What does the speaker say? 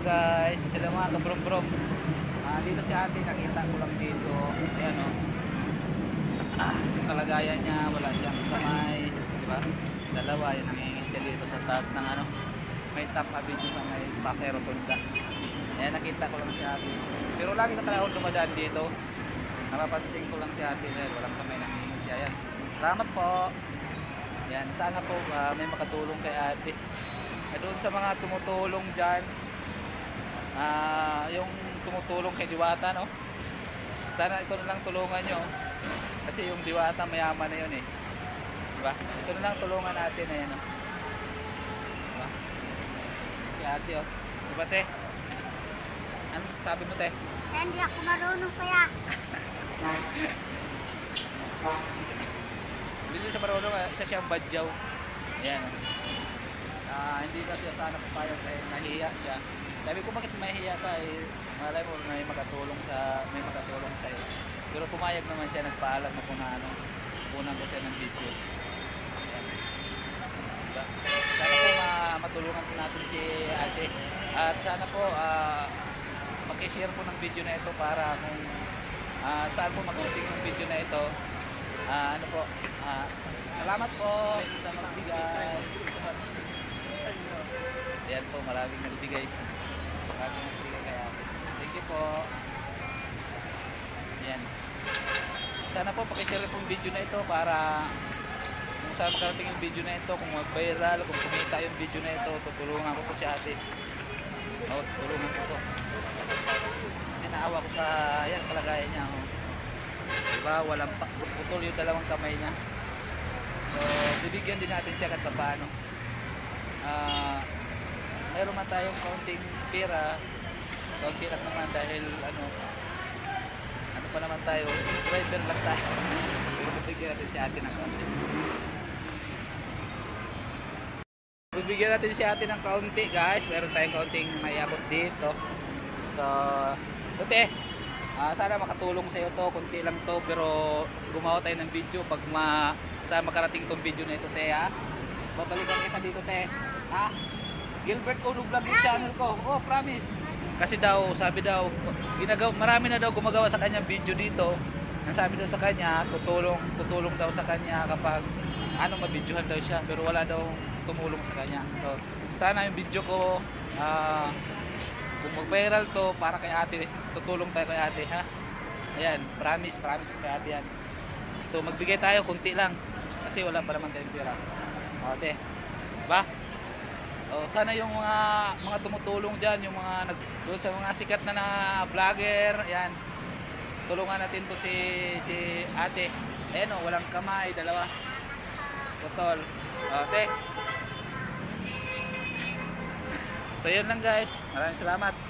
guys, sila mga kabrom-brom. Ah, dito si ate, nakita ko lang dito. Ayan o. Ah, yung kalagayan niya, wala siyang kamay. Di ba? Dalawa, yung nangingin siya dito sa taas ng ano. May top abi dito sa may pasero tunda. Ayan, nakita ko lang si ate. Pero lagi ka talaga ako dumadaan dito. Napapansin ko lang si ate dahil walang kamay nangingin siya. Ayan. Salamat po. Yan, sana po ah, may makatulong kay ate. Eh, doon sa mga tumutulong dyan, ah, yung tumutulong kay Diwata, no? Sana ito na lang tulungan nyo. Kasi yung Diwata mayaman na yun eh. Diba? Ito na lang tulungan natin na yan, no? Diba? Si ate, oh. Diba, te? Ano sabi mo, te? Hindi ako marunong kaya. Hindi siya marunong, ah, isa siyang badyaw. Ayan. Ah, hindi na siya sana papayag dahil nahihiya siya. Sabi ko bakit mahihiya ka eh, malay mo may makatulong sa may makatulong sa iyo. Pero pumayag naman siya nagpaalam na kung na ano, kunan ko siya ng video. Diba? Sana po ma- matulungan po natin si ate. At sana po ah, mag-share po ng video na ito para kung ah, saan po makarating yung video na ito. Ah, ano po, ah, salamat po sa mga bigay. Ayan po, maraming nagbigay. Ate. Thank you po. Ayan. Sana po pakishare po yung video na ito para kung saan makarating yung video na ito, kung mag-viral, kung kumita yung video na ito, tutulungan ko po si ate. O, tutulungan ko po. Kasi naawa ko sa, ayan, kalagayan niya. Oh. Diba, walang putol yung dalawang kamay niya. So, bibigyan din natin siya kahit paano. Ah, meron man tayong kaunting pera, kaunti lang naman dahil ano, ano pa naman tayo, driver lang tayo. Pero bibigyan natin si ate ng kaunti. Bibigyan natin si ate ng kaunti guys, meron tayong kaunting mayabot dito. So, buti, ah, sana makatulong sa iyo to, kunti lang to, pero gumawa tayo ng video pag ma, saan makarating tong video na ito, te, ha? Babalikan kita dito, te. Ha? Gilbert Uno Vlog yung channel ko. Oh, promise. Kasi daw, sabi daw, ginagaw, marami na daw gumagawa sa kanya video dito. Ang sabi daw sa kanya, tutulong, tutulong daw sa kanya kapag ano mabidyohan daw siya, pero wala daw tumulong sa kanya. So, sana yung video ko, ah, kung mag-viral to para kay ate, tutulong tayo kay ate, ha? Ayan, promise, promise kay ate yan. So, magbigay tayo, kunti lang. Kasi wala pa naman tayong pera. Ate. Ba? O, sana yung mga mga tumutulong diyan, yung mga nag sa mga sikat na na vlogger, ayan. Tulungan natin to si si Ate. Ayan o, walang kamay, dalawa. Putol. O, ate. So, yun lang guys. Maraming salamat.